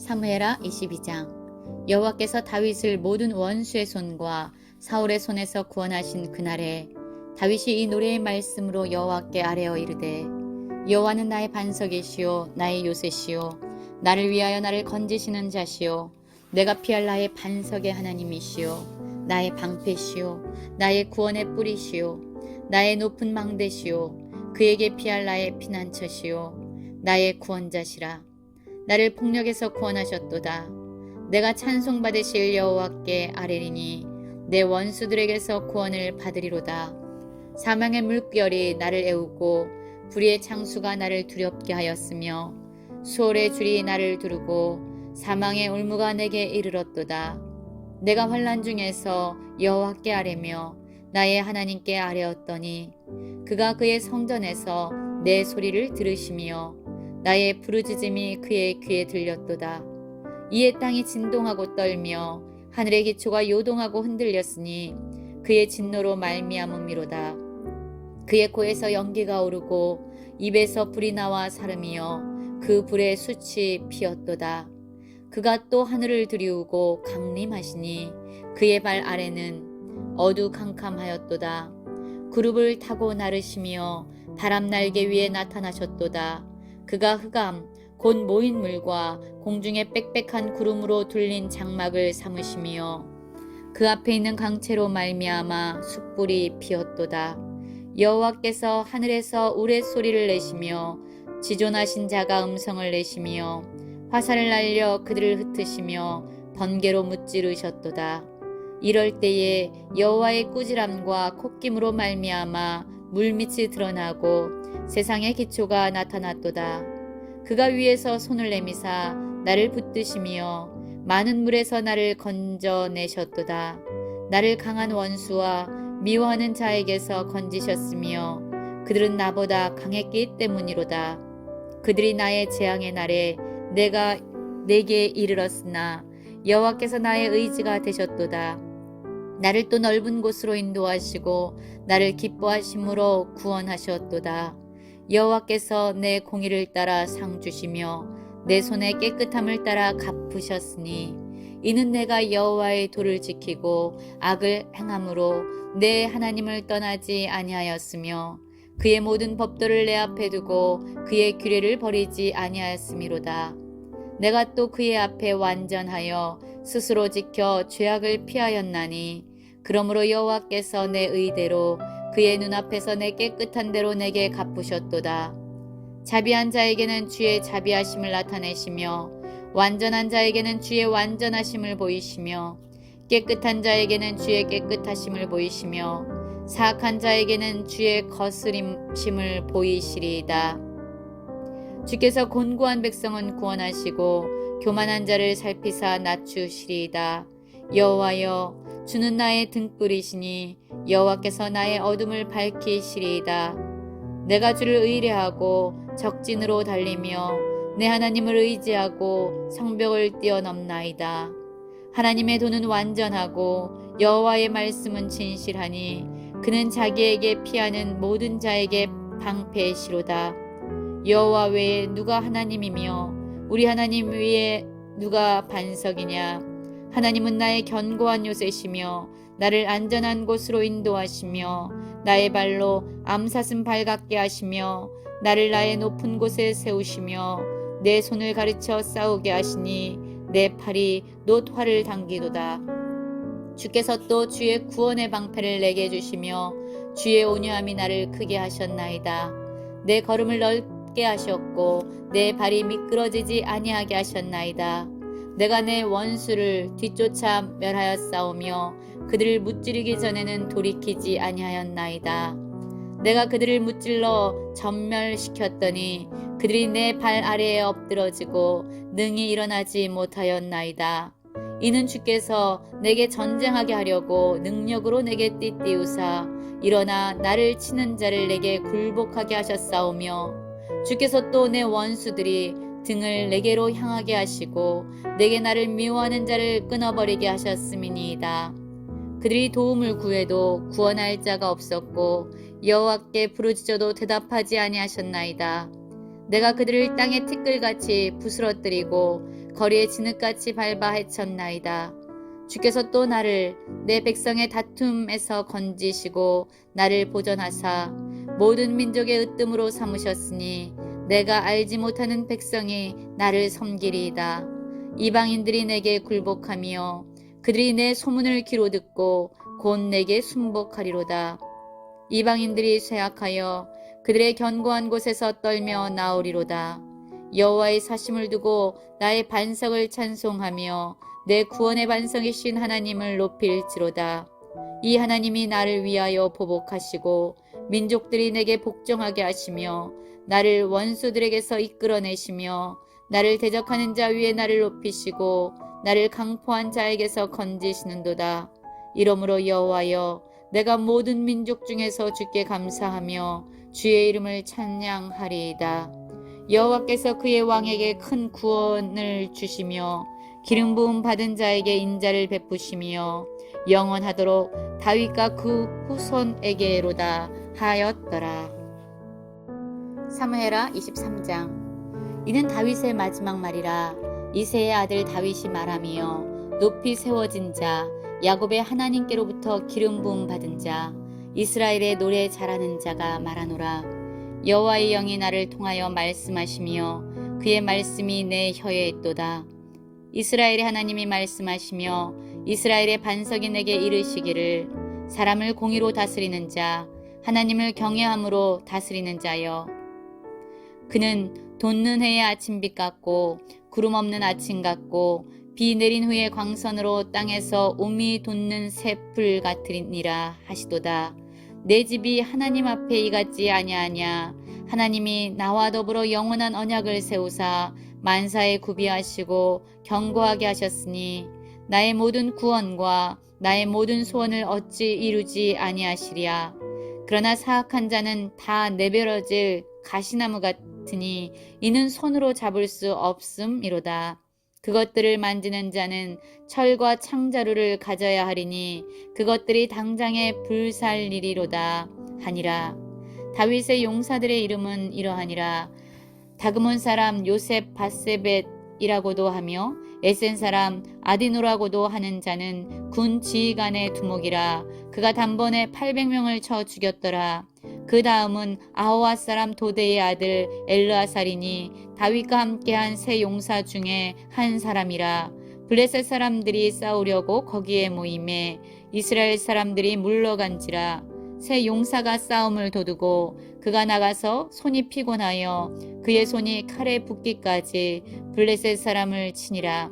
사무엘하 22장. 여호와께서 다윗을 모든 원수의 손과 사울의 손에서 구원하신 그날에 다윗이 이 노래의 말씀으로 여호와께 아뢰어 이르되 여호와는 나의 반석이시요 나의 요새시요 나를 위하여 나를 건지시는 자시요 내가 피할 나의 반석의 하나님이시요 나의 방패시요 나의 구원의 뿌리시요 나의 높은 망대시요 그에게 피할 나의 피난처시요 나의 구원자시라 나를 폭력에서 구원하셨도다. 내가 찬송받으실 여호와께 아뢰리니 내 원수들에게서 구원을 받으리로다. 사망의 물결이 나를 애우고 불의의 창수가 나를 두렵게 하였으며 수월의 줄이 나를 두르고 사망의 울무가 내게 이르렀도다. 내가 환란 중에서 여호와께 아뢰며 나의 하나님께 아뢰었더니 그가 그의 성전에서 내 소리를 들으시며 나의 부르짖음이 그의 귀에 들렸도다. 이에 땅이 진동하고 떨며 하늘의 기초가 요동하고 흔들렸으니 그의 진노로 말미암음이로다. 그의 코에서 연기가 오르고 입에서 불이 나와 사름이여 그 불에 숯이 피었도다. 그가 또 하늘을 들이우고 강림하시니 그의 발 아래는 어두캄캄하였도다. 그룹을 타고 나르시며 바람 날개 위에 나타나셨도다 그가 흑암 곧 모인 물과 공중의 빽빽한 구름으로 둘린 장막을 삼으시며 그 앞에 있는 강채로 말미암아 숯불이 피었도다. 여호와께서 하늘에서 우레 소리를 내시며 지존하신 자가 음성을 내시며 화살을 날려 그들을 흩으시며 번개로 무찌르셨도다. 이럴 때에 여호와의 꾸지람과 콧김으로 말미암아 물밑이 드러나고 세상의 기초가 나타났도다. 그가 위에서 손을 내미사 나를 붙드시며 많은 물에서 나를 건져내셨도다. 나를 강한 원수와 미워하는 자에게서 건지셨으며 그들은 나보다 강했기 때문이로다. 그들이 나의 재앙의 날에 내가 내게 이르렀으나 여호와께서 나의 의지가 되셨도다. 나를 또 넓은 곳으로 인도하시고 나를 기뻐하심으로 구원하셨도다 여호와께서 내 공의를 따라 상 주시며 내 손의 깨끗함을 따라 갚으셨으니 이는 내가 여호와의 도를 지키고 악을 행함으로 내 하나님을 떠나지 아니하였으며 그의 모든 법도를 내 앞에 두고 그의 규례를 버리지 아니하였음이로다. 내가 또 그의 앞에 완전하여 스스로 지켜 죄악을 피하였나니 그러므로 여호와께서 내 의대로 그의 눈앞에서 내 깨끗한 대로 내게 갚으셨도다. 자비한 자에게는 주의 자비하심을 나타내시며 완전한 자에게는 주의 완전하심을 보이시며 깨끗한 자에게는 주의 깨끗하심을 보이시며 사악한 자에게는 주의 거스림심을 보이시리이다. 주께서 곤고한 백성은 구원하시고 교만한 자를 살피사 낮추시리이다. 여호와여 주는 나의 등불이시니 여호와께서 나의 어둠을 밝히시리이다. 내가 주를 의뢰하고 적진으로 달리며 내 하나님을 의지하고 성벽을 뛰어넘나이다. 하나님의 도는 완전하고 여호와의 말씀은 진실하니 그는 자기에게 피하는 모든 자에게 방패시로다. 여호와 외에 누가 하나님이며 우리 하나님 위에 누가 반석이냐? 하나님은 나의 견고한 요새시며 나를 안전한 곳으로 인도하시며 나의 발로 암사슴 발같게 하시며 나를 나의 높은 곳에 세우시며 내 손을 가르쳐 싸우게 하시니 내 팔이 놋화를 당기도다. 주께서 또 주의 구원의 방패를 내게 주시며 주의 온유함이 나를 크게 하셨나이다. 내 걸음을 넓게 하셨고 내 발이 미끄러지지 아니하게 하셨나이다. 내가 내 원수를 뒤쫓아 멸하였사오며 그들을 무찌르기 전에는 돌이키지 아니하였나이다. 내가 그들을 무찔러 전멸시켰더니 그들이 내 발 아래에 엎드러지고 능히 일어나지 못하였나이다. 이는 주께서 내게 전쟁하게 하려고 능력으로 내게 띠띠우사 일어나 나를 치는 자를 내게 굴복하게 하셨사오며 주께서 또 내 원수들이 등을 내게로 향하게 하시고 내게 나를 미워하는 자를 끊어버리게 하셨음이니이다. 그들이 도움을 구해도 구원할 자가 없었고 여호와께 부르짖어도 대답하지 아니하셨나이다. 내가 그들을 땅의 티끌같이 부스러뜨리고 거리에 진흙같이 밟아 헤쳤나이다. 주께서 또 나를 내 백성의 다툼에서 건지시고 나를 보전하사 모든 민족의 으뜸으로 삼으셨으니 내가 알지 못하는 백성이 나를 섬기리이다. 이방인들이 내게 굴복하며 그들이 내 소문을 귀로 듣고 곧 내게 순복하리로다. 이방인들이 쇠약하여 그들의 견고한 곳에서 떨며 나오리로다. 여호와의 사심을 두고 나의 반석을 찬송하며 내 구원의 반석이신 하나님을 높일지로다. 이 하나님이 나를 위하여 보복하시고 민족들이 내게 복종하게 하시며 나를 원수들에게서 이끌어내시며 나를 대적하는 자 위에 나를 높이시고 나를 강포한 자에게서 건지시는도다. 이러므로 여호와여 내가 모든 민족 중에서 주께 감사하며 주의 이름을 찬양하리이다. 여호와께서 그의 왕에게 큰 구원을 주시며 기름 부음 받은 자에게 인자를 베푸시며 영원하도록 다윗과 그 후손에게로다 하였더라. 사무엘하 23장 이는 다윗의 마지막 말이라. 이세의 아들 다윗이 말하며 높이 세워진 자 야곱의 하나님께로부터 기름 부음 받은 자 이스라엘의 노래 잘하는 자가 말하노라. 여호와의 영이 나를 통하여 말씀하시며 그의 말씀이 내 혀에 있도다. 이스라엘의 하나님이 말씀하시며 이스라엘의 반석이 내게 이르시기를 사람을 공의로 다스리는 자 하나님을 경외함으로 다스리는 자여. 그는 돋는 해의 아침빛 같고 구름 없는 아침 같고 비 내린 후에 광선으로 땅에서 오미 돋는 새풀 같으니라 하시도다. 내 집이 하나님 앞에 이같지 아니하냐. 하나님이 나와 더불어 영원한 언약을 세우사 만사에 구비하시고 견고하게 하셨으니 나의 모든 구원과 나의 모든 소원을 어찌 이루지 아니하시랴. 그러나 사악한 자는 다 내버려질 가시나무 같 으니 이는 손으로 잡을 수 없음이로다. 그것들을 만지는 자는 철과 창자루를 가져야 하리니 그것들이 당장에 불살리리로다 하니라. 다윗의 용사들의 이름은 이러하니라. 다그몬 사람 요셉 바세벳이라고도 하며 에센 사람 아디노라고도 하는 자는 군 지휘관의 두목이라. 그가 단번에 800명을 쳐 죽였더라. 그 다음은 아호와 사람 도대의 아들 엘르아살이니 다윗과 함께한 세 용사 중에 한 사람이라. 블레셋 사람들이 싸우려고 거기에 모임에 이스라엘 사람들이 물러간지라. 세 용사가 싸움을 도두고 그가 나가서 손이 피곤하여 그의 손이 칼에 붙기까지 블레셋 사람을 치니라.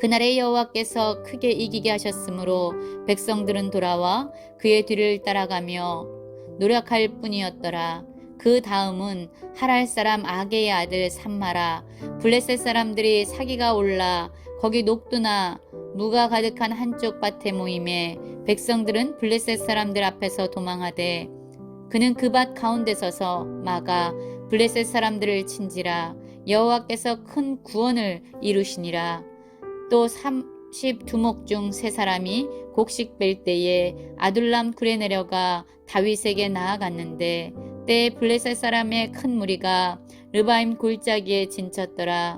그날의 여호와께서 크게 이기게 하셨으므로 백성들은 돌아와 그의 뒤를 따라가며 노력할 뿐이었더라. 그 다음은 하랄 사람 아게의 아들 삼마라 블레셋 사람들이 사기가 올라 거기 녹두나 무가 가득한 한쪽 밭에 모임에 백성들은 블레셋 사람들 앞에서 도망하되 그는 그 밭 가운데 서서 막아 블레셋 사람들을 친지라 여호와께서 큰 구원을 이루시니라 또 30두목 중 세 사람이 곡식 뺄 때에 아둘람 굴에 내려가 다윗에게 나아갔는데 때에 블레셋 사람의 큰 무리가 르바임 골짜기에 진쳤더라.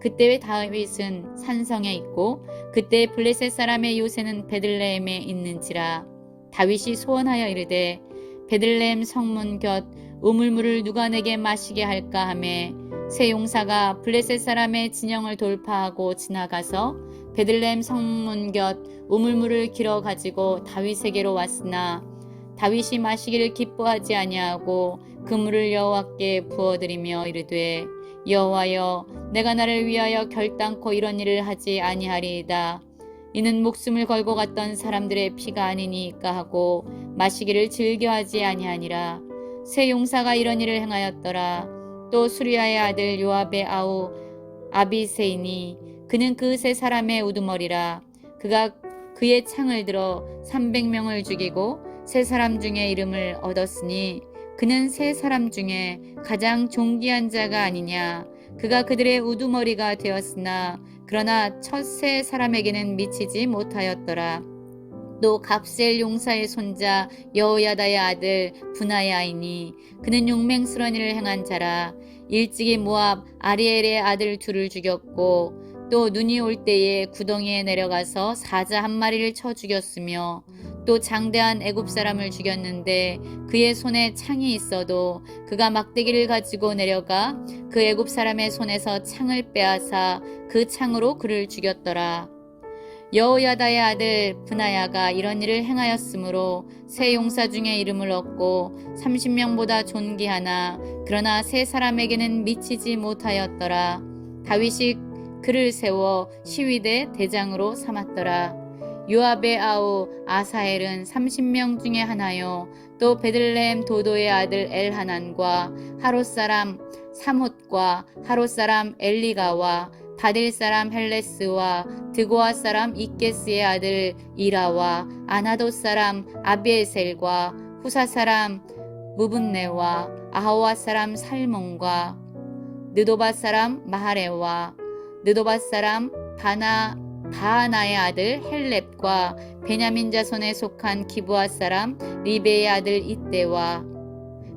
그때 의 다윗은 산성에 있고 그때 블레셋 사람의 요새는 베들레헴에 있는지라 다윗이 소원하여 이르되 베들레헴 성문 곁 우물물을 누가 내게 마시게 할까 하매 세 용사가 블레셋 사람의 진영을 돌파하고 지나가서 베들레헴 성문 곁 우물물을 길어 가지고 다윗에게로 왔으나 다윗이 마시기를 기뻐하지 아니하고 그 물을 여호와께 부어드리며 이르되 여호와여 내가 나를 위하여 결단코 이런 일을 하지 아니하리이다. 이는 목숨을 걸고 갔던 사람들의 피가 아니니까 하고 마시기를 즐겨하지 아니하니라. 세 용사가 이런 일을 행하였더라. 또 수리아의 아들 요압의 아우 아비세이니 그는 그 세 사람의 우두머리라. 그가 그의 창을 들어 300명을 죽이고 세 사람 중에 이름을 얻었으니 그는 세 사람 중에 가장 존귀한 자가 아니냐. 그가 그들의 우두머리가 되었으나 그러나 첫 세 사람에게는 미치지 못하였더라. 또 갑셀 용사의 손자 여호야다의 아들 분하의 아이니 그는 용맹스러운 일을 행한 자라. 일찍이 모압 아리엘의 아들 둘을 죽였고 또 눈이 올 때에 구덩이에 내려가서 사자 한 마리를 쳐 죽였으며 또 장대한 애굽 사람을 죽였는데 그의 손에 창이 있어도 그가 막대기를 가지고 내려가 그 애굽 사람의 손에서 창을 빼앗아 그 창으로 그를 죽였더라. 여호야다의 아들 분하야가 이런 일을 행하였으므로 세 용사 중에 이름을 얻고 30명보다 존귀하나 그러나 세 사람에게는 미치지 못하였더라. 다윗이 그를 세워 시위대 대장으로 삼았더라. 요압의 아우 아사엘은 30명 중에 하나요. 또 베들레헴 도도의 아들 엘하난과 하롯 사람 사못과 하롯 사람 엘리가와 바딜 사람 헬레스와 드고아 사람 이케스의 아들 이라와 아나도 사람 아비에셀과 후사 사람 무분네와 아하와 사람 살몬과 느도바 사람 마하레와 느도바 사람 바나 바하나의 아들 헬렙과 베냐민 자손에 속한 기부아 사람 리베의 아들 이때와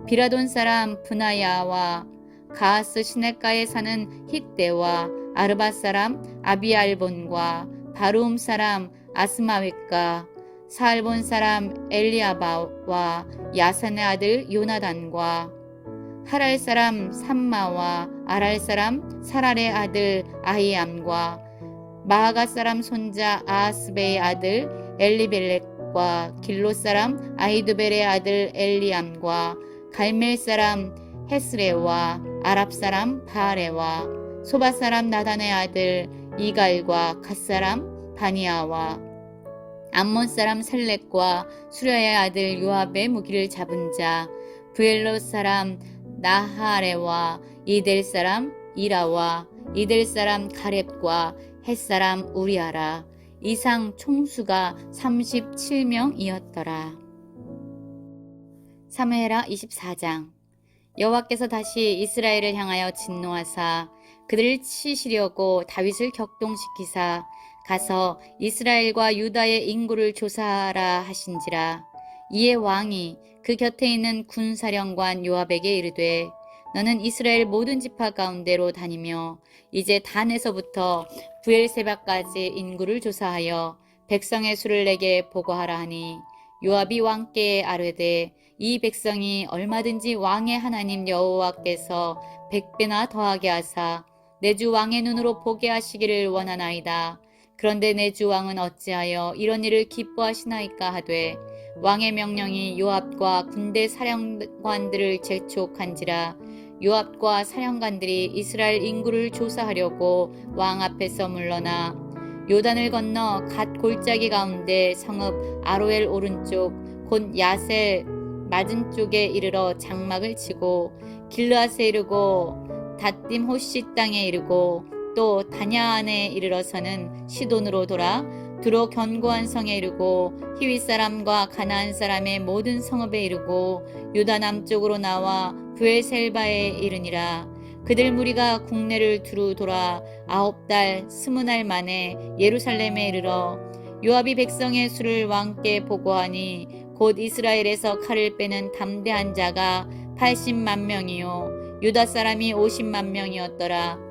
비라돈 사람 분하야와 가하스 시내가에 사는 힛대와 아르바 사람 아비알본과 바룸 사람 아스마웻과 사알본 사람 엘리아바와 야산의 아들 요나단과 하랄 사람 삼마와 아랄 사람 사랄의 아들 아이암과 마하가 사람 손자 아스베의 아들 엘리벨렉과 길로 사람 아이두벨의 아들 엘리암과 갈멜 사람 헤스레와 아랍 사람 바레와 소바 사람 나단의 아들 이갈과 갓 사람 바니아와 암몬 사람 셀렉과 수려의 아들 요압의 무기를 잡은 자 부엘로 사람 나하레와 이델 사람 이라와 이델 사람 가렙과 헷 사람 우리아라. 이상 총수가 37명이었더라. 사무엘하 24장. 여호와께서 다시 이스라엘을 향하여 진노하사 그들을 치시려고 다윗을 격동시키사 가서 이스라엘과 유다의 인구를 조사하라 하신지라. 이에 왕이 그 곁에 있는 군사령관 요압에게 이르되 너는 이스라엘 모든 지파 가운데로 다니며 이제 단에서부터 부엘세바까지 인구를 조사하여 백성의 수를 내게 보고하라 하니 요압이 왕께 아뢰되 이 백성이 얼마든지 왕의 하나님 여호와께서 백배나 더하게 하사 내 주 왕의 눈으로 보게 하시기를 원하나이다. 그런데 내 주 왕은 어찌하여 이런 일을 기뻐하시나이까 하되 왕의 명령이 요압과 군대 사령관들을 재촉한지라 요압과 사령관들이 이스라엘 인구를 조사하려고 왕 앞에서 물러나 요단을 건너 갓 골짜기 가운데 성읍 아로엘 오른쪽 곧 야셀 맞은 쪽에 이르러 장막을 치고 길르앗에 이르고 다딤 호시 땅에 이르고 또 다냐안에 이르러서는 시돈으로 돌아 두로 견고한 성에 이르고 히윗 사람과 가나안 사람의 모든 성읍에 이르고 유다 남쪽으로 나와 부엘셀바에 이르니라. 그들 무리가 국내를 두루 돌아 아홉 달 스무 날 만에 예루살렘에 이르러 요압이 백성의 수를 왕께 보고하니 곧 이스라엘에서 칼을 빼는 담대한 자가 80만 명이요. 유다 사람이 50만 명이었더라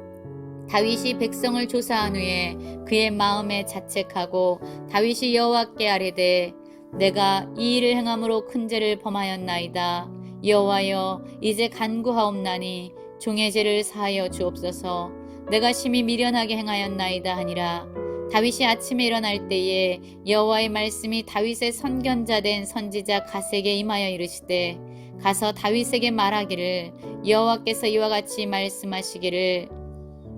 다윗이 백성을 조사한 후에 그의 마음에 자책하고 다윗이 여호와께 아뢰되 내가 이 일을 행함으로 큰 죄를 범하였나이다. 여호와여 이제 간구하옵나니 종의 죄를 사하여 주옵소서. 내가 심히 미련하게 행하였나이다 하니라. 다윗이 아침에 일어날 때에 여호와의 말씀이 다윗의 선견자 된 선지자 갓에게 임하여 이르시되 가서 다윗에게 말하기를 여호와께서 이와 같이 말씀하시기를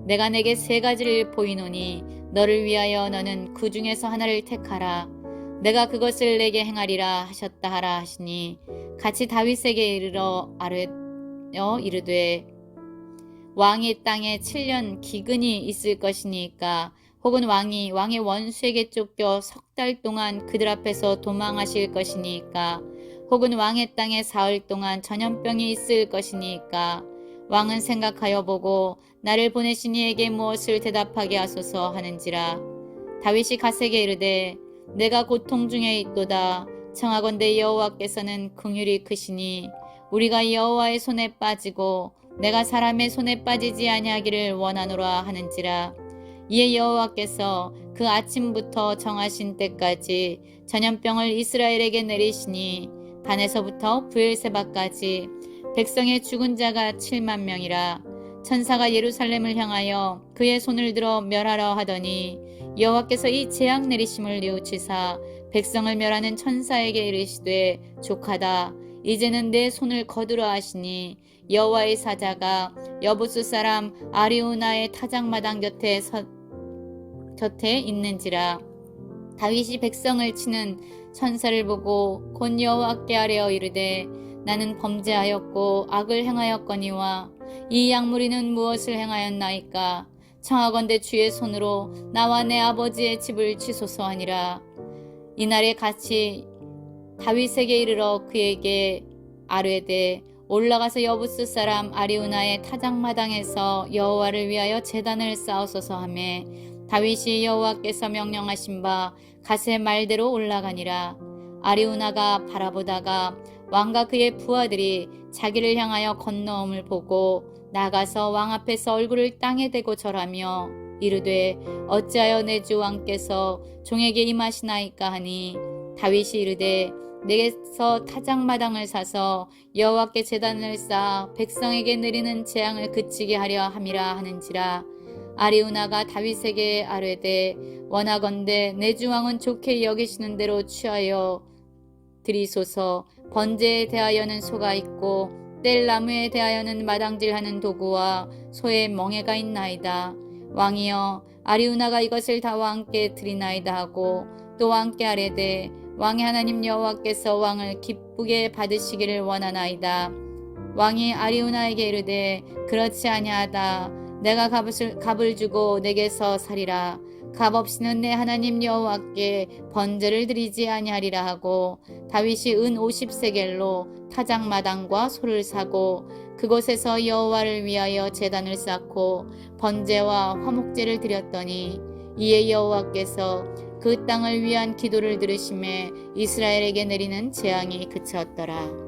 내가 내게 세 가지를 보이노니 너를 위하여 너는 그 중에서 하나를 택하라. 내가 그것을 내게 행하리라 하셨다 하라 하시니 같이 다윗에게 이르러 아뢰어 이르되 왕이 땅에 7년 기근이 있을 것이니까 혹은 왕이 왕의 원수에게 쫓겨 석 달 동안 그들 앞에서 도망하실 것이니까 혹은 왕의 땅에 사흘 동안 전염병이 있을 것이니까 왕은 생각하여 보고 나를 보내신 이에게 무엇을 대답하게 하소서 하는지라. 다윗이 갓에게 이르되 내가 고통 중에 있도다. 청하건대 여호와께서는 긍휼이 크시니 우리가 여호와의 손에 빠지고 내가 사람의 손에 빠지지 아니하기를 원하노라 하는지라. 이에 여호와께서 그 아침부터 정하신 때까지 전염병을 이스라엘에게 내리시니 단에서부터 부엘세바까지 백성의 죽은 자가 7만 명이라 천사가 예루살렘을 향하여 그의 손을 들어 멸하려 하더니 여호와께서 이 재앙 내리심을 뉘우치사 백성을 멸하는 천사에게 이르시되 족하다 이제는 내 손을 거두라 하시니 여호와의 사자가 여부수 사람 아리우나의 타작마당 곁에 서, 곁에 있는지라. 다윗이 백성을 치는 천사를 보고 곧 여호와께 아뢰어 이르되 나는 범죄하였고 악을 행하였거니와 이 약무리는 무엇을 행하였나이까? 청하건대 주의 손으로 나와 내 아버지의 집을 취소서하니라. 이날에 같이 다윗에게 이르러 그에게 아뢰되 올라가서 여부스 사람 아리우나의 타작마당에서 여호와를 위하여 제단을 쌓으소서 하매 다윗이 여호와께서 명령하신 바 갓의 말대로 올라가니라. 아리우나가 바라보다가 왕과 그의 부하들이 자기를 향하여 건너옴을 보고 나가서 왕 앞에서 얼굴을 땅에 대고 절하며 이르되 어찌하여 내 주 왕께서 종에게 임하시나이까 하니? 다윗이 이르되 내게서 타작마당을 사서 여호와께 제단을 쌓아 백성에게 내리는 재앙을 그치게 하려 함이라 하는지라. 아리우나가 다윗에게 아뢰되 원하건대 내 주왕은 좋게 여기시는 대로 취하여 드리소서 번제에 대하여는 소가 있고 뗄 나무에 대하여는 마당질하는 도구와 소의 멍에가 있나이다. 왕이여 아리우나가 이것을 다 왕께 드리나이다 하고 또 왕께 아뢰되 왕의 하나님 여호와께서 왕을 기쁘게 받으시기를 원하나이다. 왕이 아리우나에게 이르되 그렇지 아니하다. 내가 값을, 값을 주고 내게서 살이라 값 없이는 내 하나님 여호와께 번제를 드리지 아니하리라 하고 다윗이 은 50세겔로 타작 마당과 소를 사고 그곳에서 여호와를 위하여 제단을 쌓고 번제와 화목제를 드렸더니 이에 여호와께서 그 땅을 위한 기도를 들으심에 이스라엘에게 내리는 재앙이 그쳤더라.